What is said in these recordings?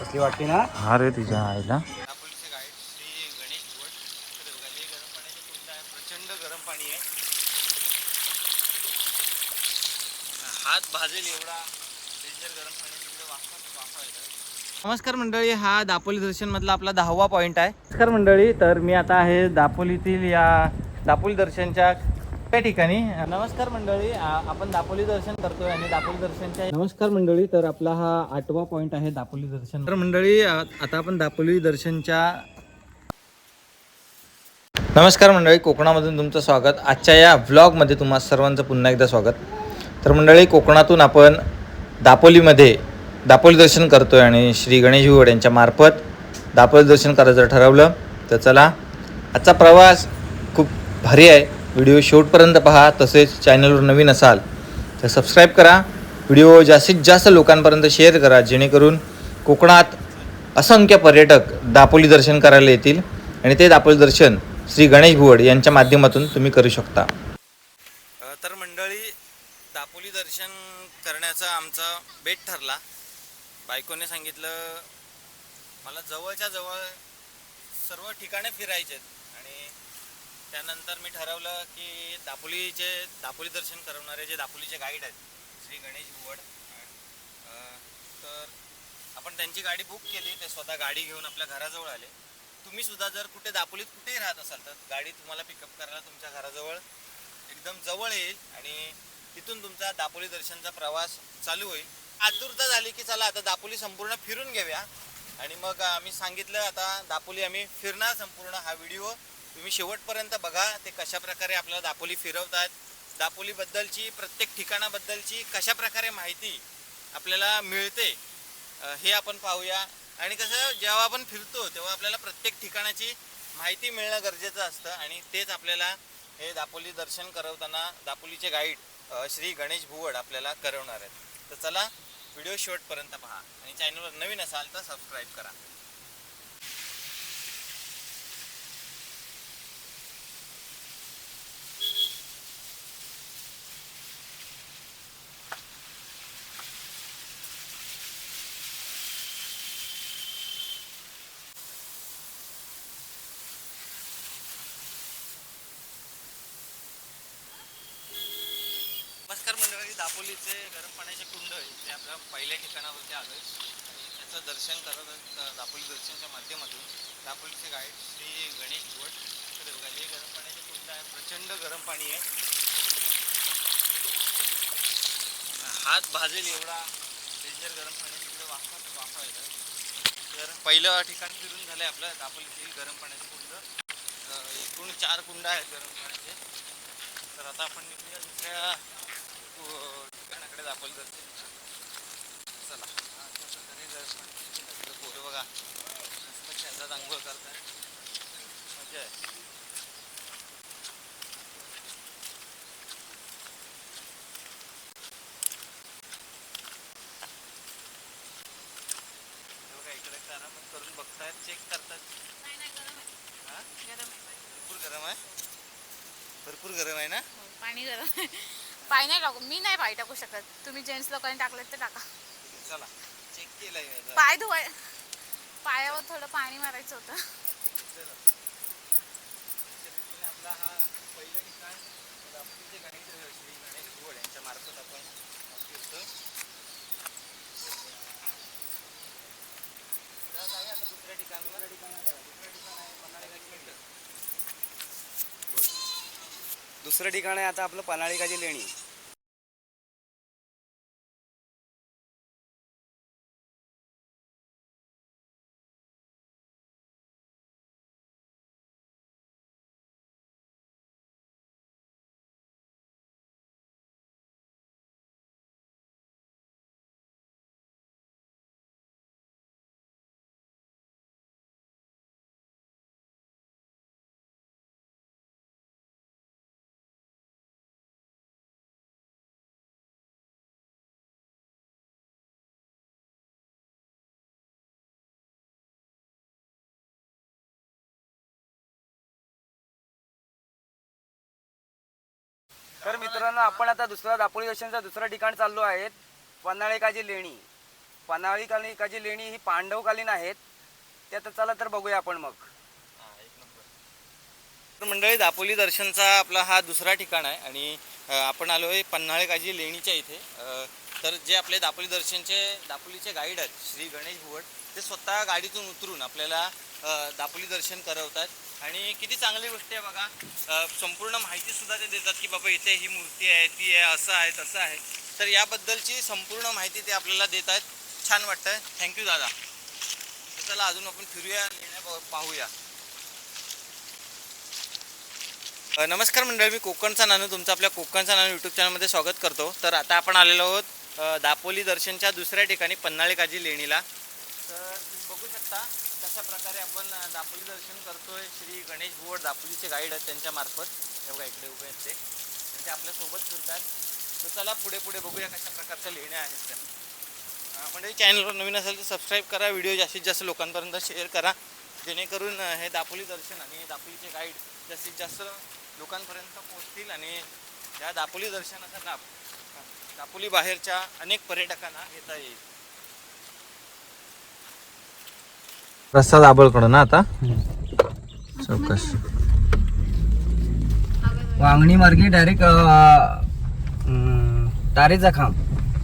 कसली वाटते ना? हा रे तिच्या आईला. दापोलीचे गाईड श्री गणेश भुवट इकडे बघा लई गरम पाण्याची कुंड आहे प्रचंड गरम पाणी आहे हात भाजेल एवढा डेंजर गरम पाणी तिकडे वाफा वाफा येतात नमस्कार मंडळी हा दापोली दर्शन मधला आपला दहावा पॉईंट आहे. नमस्कार मंडळी तर मी आता आहे दापोलीतील या दापोली दर्शनच्या त्या ठिकाणी नमस्कार मंडळी आपण दापोली दर्शन करतोय आणि दापोली दर्शनच्या नमस्कार मंडळी तर आपला हा आठवा पॉईंट आहे दापोली दर्शन. तर मंडळी आता आपण दापोली दर्शनच्या नमस्कार मंडळी कोकणामधून तुमचं स्वागत. आजच्या या व्लॉगमध्ये तुम्हा सर्वांचं पुन्हा एकदा स्वागत. तर मंडळी कोकणातून आपण दापोलीमध्ये दापोली दर्शन करतोय आणि श्री गणेश विवड यांच्या मार्फत दापोली दर्शन करायचं ठरवलं. तर चला आजचा प्रवास खूप भारी आहे. व्हिडिओ शेवटपर्यंत पहा तसेच चॅनलवर नवीन असाल तर सबस्क्राईब करा. व्हिडिओ जास्तीत जास्त लोकांपर्यंत शेअर करा जेणेकरून कोकणात असंख्य पर्यटक दापोली दर्शन करायला येतील आणि ते दापोली दर्शन श्री गणेश भुवड यांच्या माध्यमातून तुम्ही करू शकता. तर मंडळी दापोली दर्शन करण्याचा आमचा बेट ठरला. बायकोने सांगितलं मला जवळच्या जवळ सर्व ठिकाणे फिरायचे आहेत त्यानंतर मी ठरवलं की दापोलीचे दापोली दर्शन करवणारे जे दापोलीचे गाईड आहेत श्री गणेश भुवड तर आपण त्यांची गाडी बुक केली ते स्वतः गाडी घेऊन आपल्या घराजवळ आले. तुम्ही सुद्धा जर कुठे दापोलीत कुठेही राहत असाल तर गाडी तुम्हाला पिकअप करायला तुमच्या घराजवळ एकदम जवळ येईल आणि तिथून तुमचा दापोली दर्शनचा प्रवास चालू होईल. आतुरता झाली की चला आता दापोली संपूर्ण फिरून घेऊया. आणि मग आम्ही सांगितलं आता दापोली आम्ही फिरणार संपूर्ण हा व्हिडिओ तुम्ही शेवटपर्यंत बघा ते कशा प्रकारे आपल्याला दापोली फिरवतात. दापोलीबद्दलची प्रत्येक ठिकाणाबद्दलची कशा प्रकारे माहिती आपल्याला मिळते हे आपण पाहूया. आणि कसं जेव्हा आपण फिरतो तेव्हा आपल्याला प्रत्येक ठिकाणाची माहिती मिळणं गरजेचं असतं. आणि तेच आपल्याला हे दापोली दर्शन करवताना दापोलीचे गाईड श्री गणेश भुवड आपल्याला करवणार आहेत. तर चला व्हिडिओ शेवटपर्यंत पहा. आणि चॅनलवर नवीन असाल तर सबस्क्राईब करा नमस्कार मंडळी दापोलीचे गरम पाण्याचे कुंड आहे ते आपल्या पहिल्या ठिकाणावरती आलो आहे. त्याचं दर्शन करत दापोली दर्शनच्या माध्यमातून. दापोलीचे गाईड श्री गणेश भट बघा हे गरम पाण्याचे कुंड आहे प्रचंड गरम पाणी आहे. हात भाजेल एवढा डेंजर गरम पाण्याचे कुंड वाफा वाफा येतात. तर पहिलं ठिकाण फिरून झालं आहे आपलं दापोलीतील गरम पाण्याचे कुंड. एकूण चार कुंड आहेत गरम पाण्याचे. तर आता आपण निघूया दुसऱ्या ठिकाणाकडे दाखवलं जाते. चला. अशा प्रकारे दर्शन तिथं पोरं बघा मस्त शेतात आंघोळ करतात मजा आहे. करून बघतायत चेक करतात हा. भरपूर गरम आहे. भरपूर गरम आहे ना? हो, पाणी गरम आहे. पाय नाही टाकू मी नाही पाय टाकू शकत. तुम्ही जेंट्स लोकांनी टाकलेत तर टाका. चला चेक केलंय याचा. पाय धुवाय पायावर थोडं पाणी मारायचं होतं. चला. अशा रीतीने आपला हा पहिलं ठिकाण दापोलीचे गाईड श्री गणेश घोड यांच्या मार्फत आपण फिरतो तर जाऊया आता दुसऱ्या ठिकाणावर दुसऱ्या ठिकाण आहे पन्हाळेगाची लेणी. दुसरं ठिकाण आहे आता आपलं पन्हाळिकाची लेणी. तर मित्रांनो आपण आता दुसरा दापोली दर्शनचा दुसरा ठिकाण चाललो आहे पन्हाळेकाजी लेणी. पन्हाळीकालिकाची लेणी ही पांडवकालीन आहेत. ते आता चला तर बघूया आपण मग. तर मंडळी दापोली दर्शनचा आपला हा दुसरा ठिकाण आहे आणि आपण आलो आहे पन्हाळेकाजी लेणीच्या इथे. तर जे आपले दापोली दर्शनचे दापोलीचे गाईड आहेत श्री गणेश भुवट ते स्वतः गाडीतून उतरून आपल्याला दापोली दर्शन करवतात. आणि किती चांगली गोष्ट आहे बघा. संपूर्ण माहिती सुद्धा ते देतात की बाबा इथे ही मूर्ती आहे ती आहे असं आहे तसं आहे. तर याबद्दलची संपूर्ण माहिती ते आपल्याला देत आहेत. छान वाटतं थँक्यू दादा. चला अजून आपण फिरूया लेण्या पाहू- पाहूया. नमस्कार मंडळी मी कोकणचा नानू तुमचं आपल्या कोकणचा नानू यूट्यूब चॅनलमध्ये स्वागत करतो. तर आता आपण आलेलो आहोत दापोली दर्शनच्या दुसऱ्या ठिकाणी पन्हाळे काजी लेणीला. तर तुम्ही बघू शकता अशा प्रकारे आपण दापोली दर्शन करतोय. श्री गणेश बुवड दापोलीचे गाईड आहेत त्यांच्या मार्फत. हे बघा इकडे उभे आहेत ते. आणि ते आपल्यासोबत फिरतात. तर चला पुढे पुढे बघूया कशा प्रकारच्या लेण्या आहेत त्या. म्हणजे चॅनलवर नवीन असेल तर सबस्क्राईब करा. व्हिडिओ जास्तीत जास्त लोकांपर्यंत शेअर करा. जेणेकरून हे दापोली दर्शन आणि दापोलीचे गाईड जास्तीत जास्त लोकांपर्यंत पोहोचतील आणि या दापोली दर्शनाचा लाभ दापोली बाहेरच्या अनेक पर्यटकांना घेता येईल. रस्ता दाबळकडं ना आता? चौकश. वांगणी मार्गे डायरेक्ट तारेचा खांब.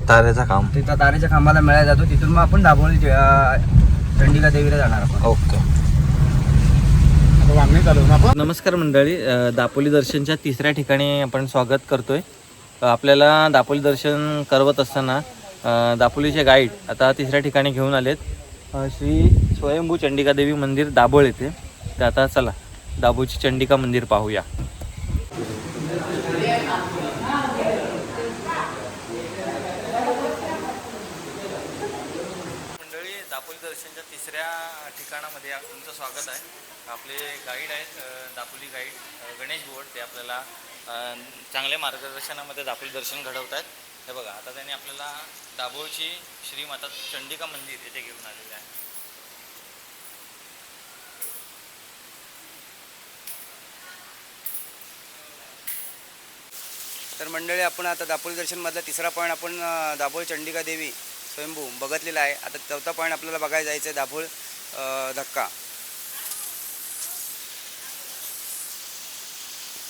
तारेचा काम तिथं तारेच्या खांबाला मिळायला जातो. तिथून मग आपण दाभोळी चंडिका देवीला जाणार आपण. ओके. नमस्कार मंडळी दापोली दर्शनच्या तिसऱ्या ठिकाणी आपण स्वागत करतोय. आपल्याला दापोली दर्शन करवत असताना दापोलीचे गाईड आता तिसऱ्या ठिकाणी घेऊन आलेत. श्री स्वयंभू चंडिका देवी मंदिर दाभोळ येथे. तर आता चला दाभोळची चंडिका मंदिर पाहूया. मंडळी दापोली दर्शनच्या तिसऱ्या ठिकाणामध्ये तुमचं स्वागत आहे. आपले गाईड आहेत दापोली गाईड गणेश बोर्ड ते आपल्याला चांगल्या मार्गदर्शनामध्ये दापोली दर्शन घडवत आहेत हे बघा आता त्यांनी आपल्याला दाभोळची श्रीमाता चंडिका मंदिर येथे घेऊन आलेले आहे. तर मंडळी आपण आता दापोली दर्शनमधला तिसरा पॉईंट आपण दाभोळ चंडिका देवी स्वयंभू बघितलेला आहे. आता चौथा पॉईंट आपल्याला बघायला जायचं आहे दाभोळ धक्का.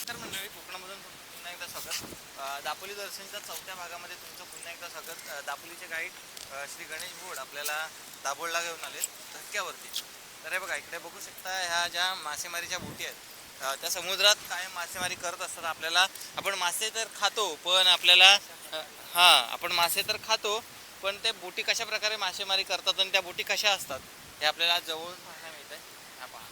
तर मंडळी कोकणामधून तुम- पुन्हा एकदा स्वागत अ, दापोली दर्शनच्या चौथ्या भागामध्ये तुमचं पुन्हा एकदा स्वागत. दापोलीचे गाईड श्री गणेश बोड आपल्याला दाभोळला घेऊन आले धक्क्यावरती. तर हे बघा इकडे बघू शकता ह्या ज्या मासेमारीच्या बोटी आहेत त्या समुद्रात कायम मासेमारी करत असतात आपल्याला. आपण मासे तर खातो पण आपल्याला हां आपण मासे तर खातो पण ते बोटी कशा प्रकारे मासेमारी करतात आणि त्या बोटी कशा असतात हे आपल्याला जवळून पाहायला मिळत आहे हा पहा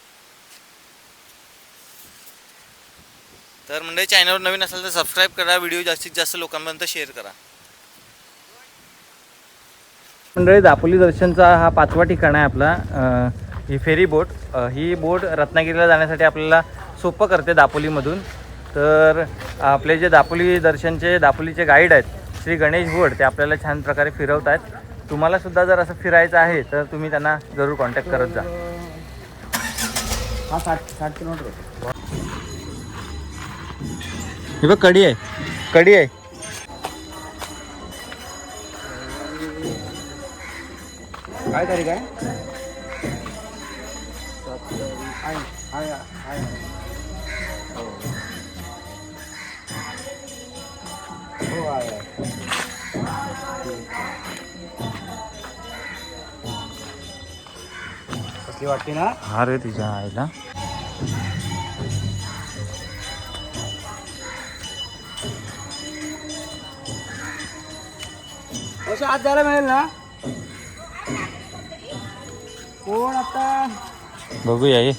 तर मंडळी चॅनलवर नवीन असेल तर सबस्क्राईब करा. व्हिडिओ जास्तीत जास्त लोकांपर्यंत शेअर करा. मंडळी दापोली दर्शनचा हा पाचवा ठिकाण आहे आपला. ही फेरी बोट ही बोट रत्नागिरीला जाण्यासाठी आपल्याला सोपं करते दापोलीमधून. तर आपले जे दापोली दर्शनचे दापोलीचे गाईड आहेत श्री गणेश भोड ते आपल्याला छान प्रकारे फिरवत आहेत. तुम्हाला सुद्धा जर असं फिरायचं आहे तर तुम्ही त्यांना जरूर कॉन्टॅक्ट करत जा. हा साठ साठ किलोमीटर ही बघ कडी आहे. कडी आहे. काय तारीख आहे वाटते ना? हा रे तिच्या आईला. तसं आज जायला मिळेल ना? कोण आता? बघूया ये.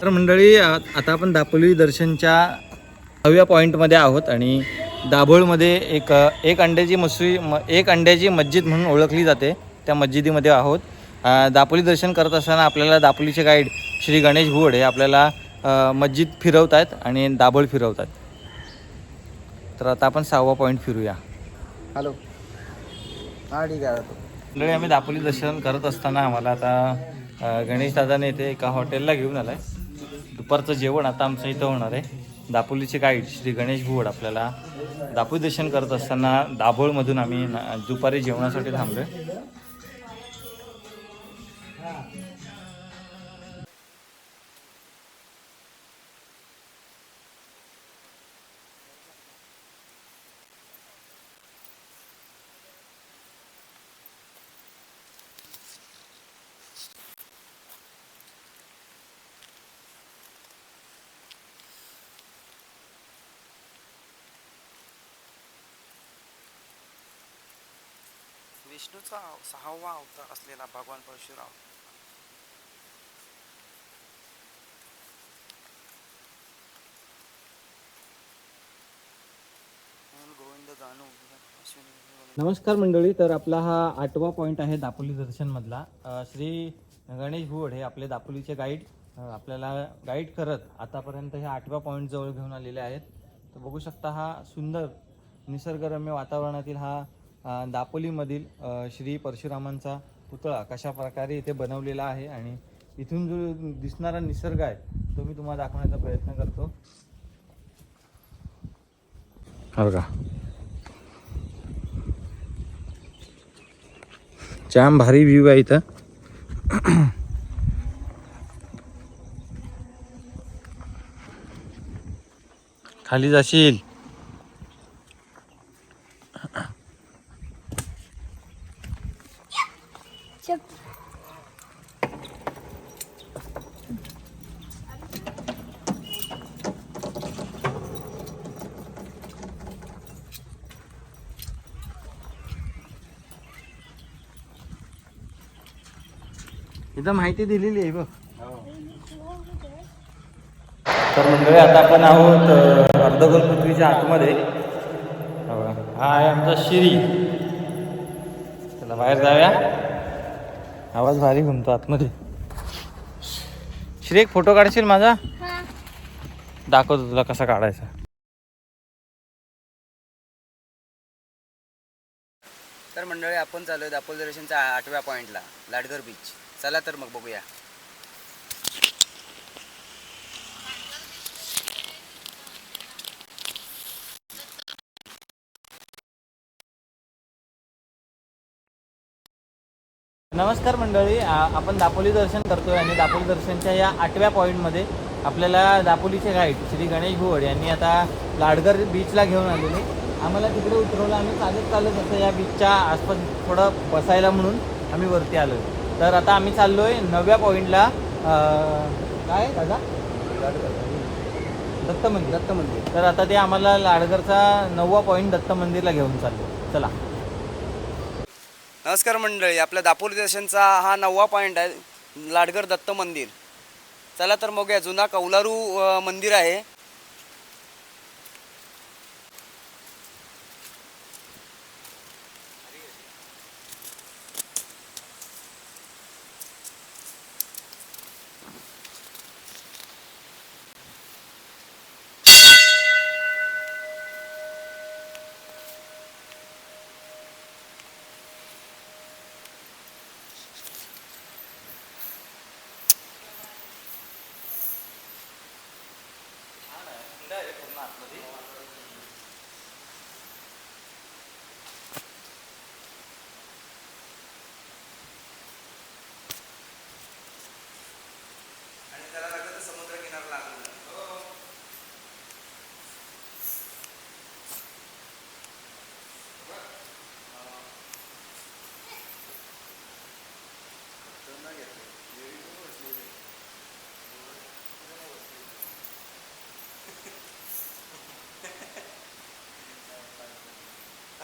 तर मंडळी आता आपण दापोली दर्शनच्या सहाव्या पॉईंटमध्ये आहोत आणि दाभोळमध्ये एक एक अंड्याची मसरी म एक अंड्याची मस्जिद म्हणून ओळखली जाते. त्या मस्जिदीमध्ये आहोत. दापोली दर्शन करत असताना आपल्याला दापोलीचे गाईड श्री गणेश भुवड हे आपल्याला मस्जिद फिरवत आहेत आणि दाभोळ फिरवतात तर आता आपण सहावा पॉईंट फिरूया. हॅलो. हां ठीक आहे मंडळी आम्ही दापोली दर्शन करत असताना आम्हाला आता गणेश दादाने इथे एका हॉटेलला घेऊन आलाय. दुपारचं जेवण आता आमचं इथं होणार आहे. दापोलीचे गाईड श्री गणेश भुवड आपल्याला दापोली दर्शन करत असताना दाभोळमधून आम्ही ना- दुपारी जेवणासाठी थांबलोय. विष्णूचा सहावा अवतार असलेला भगवान परशुराम. नमस्कार मंडळी तर आपला हा आठवा पॉईंट आहे दापोली दर्शनमधला मधला. श्री गणेश भुवड हे आपले दापोलीचे गाईड आपल्याला गाईड करत आतापर्यंत हे आठव्या पॉईंट जवळ घेऊन आलेले आहेत. तर बघू शकता हा सुंदर निसर्गरम्य वातावरणातील हा दापोलीमधील श्री परशुरामांचा पुतळा कशा प्रकारे इथे बनवलेला आहे आणि इथून जो दिसणारा निसर्ग आहे तो मी तुम्हाला दाखवण्याचा प्रयत्न करतो. का जाम भारी व्ह्यू आहे इथं. खाली जाशील? इथं माहिती दिलेली आहे बघ. तर मंडळी आता आपण आहोत अर्धगोल पृथ्वीच्या आतमध्ये. हा बघा. हा आहे आमचा शिरी. चला बाहेर जाऊया. आवाज भारी घुमतो आतमध्ये. श्री एक फोटो काढशील माझा? दाखवतो तुला कसा काढायचा. तर मंडळी आपण चालू दापोली दर्शनच्या आठव्या पॉईंटला लाडघर बीच चला तर मग बघूया. नमस्कार मंडळी आपण दापोली दर्शन करतोय आणि दापोली दर्शनच्या या आठव्या पॉईंटमध्ये आपल्याला दापोलीचे गाईड श्री गणेश भुवड यांनी आता लाडगर बीचला घेऊन आलेले. आम्हाला तिकडे उतरवलं आम्ही चालत चालत असं या बीचच्या आसपास थोडं बसायला म्हणून आम्ही वरती आलो तर आता आम्ही चाललोय नवव्या पॉईंटला काय दादा? दत्त मंदिर दत्त मंदिर तर आता ते आम्हाला लाडगरचा नववा पॉईंट दत्त मंदिरला घेऊन चाललो चला. नमस्कार मंडळी आपल्या दापोली दर्शनचा हा नववा पॉईंट आहे लाडघर दत्त मंदिर चला तर मग या जुना कौलारू मंदिर आहे.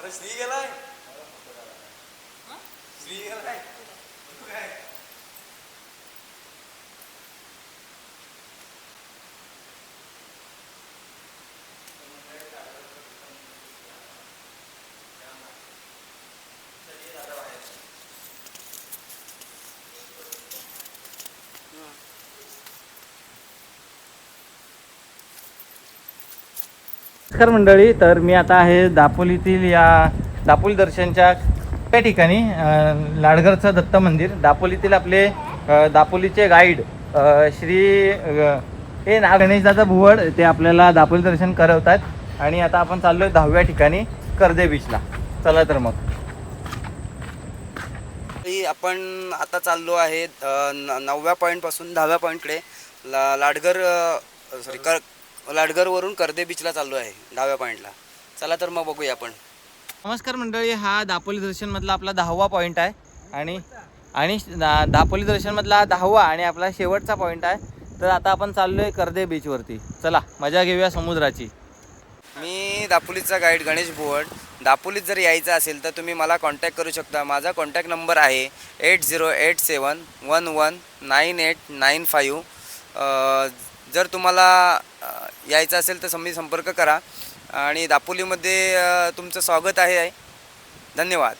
अरे श्री गेलाय. श्री गेलाय. नमस्कार मंडळी तर मी आता आहे दापोलीतील या दापोली दर्शनच्या त्या ठिकाणी लाडघरचं लाडगरचं दत्त मंदिर. दापोलीतील आपले दापोलीचे गाईड श्री हे ना गणेशदादा भुवड ते आपल्याला दापोली दर्शन करवतात. आणि आता आपण चाललोय दहाव्या ठिकाणी कर्दे बीचला चला तर मग. आपण आता चाललो आहे न- नवव्या पॉईंटपासून दहाव्या पॉईंटकडे ला लाडगर सॉरी कर लाडगरवरून कर्दे बीचला चाललो आहे दहाव्या पॉईंटला चला तर मग बघूया आपण. नमस्कार मंडळी हा दापोली दर्शनमधला आपला दहावा पॉईंट आहे. आणि आणि दा- दापोली दर्शनमधला दहावा आणि आपला शेवटचा पॉईंट आहे. तर आता आपण चाललोय कर्दे बीचवरती चला मजा घेऊया समुद्राची. मी दापोलीचा गाईड गणेश भुवड. दापोलीत जर यायचं असेल तर तुम्ही मला कॉन्टॅक्ट करू शकता. माझा कॉन्टॅक्ट नंबर आहे eight zero eight seven one one nine eight nine five जर तुम्हाला यायचं असेल तर तुम्ही संपर्क करा. आणि दापोलीमध्ये तुमचं स्वागत आहे. धन्यवाद.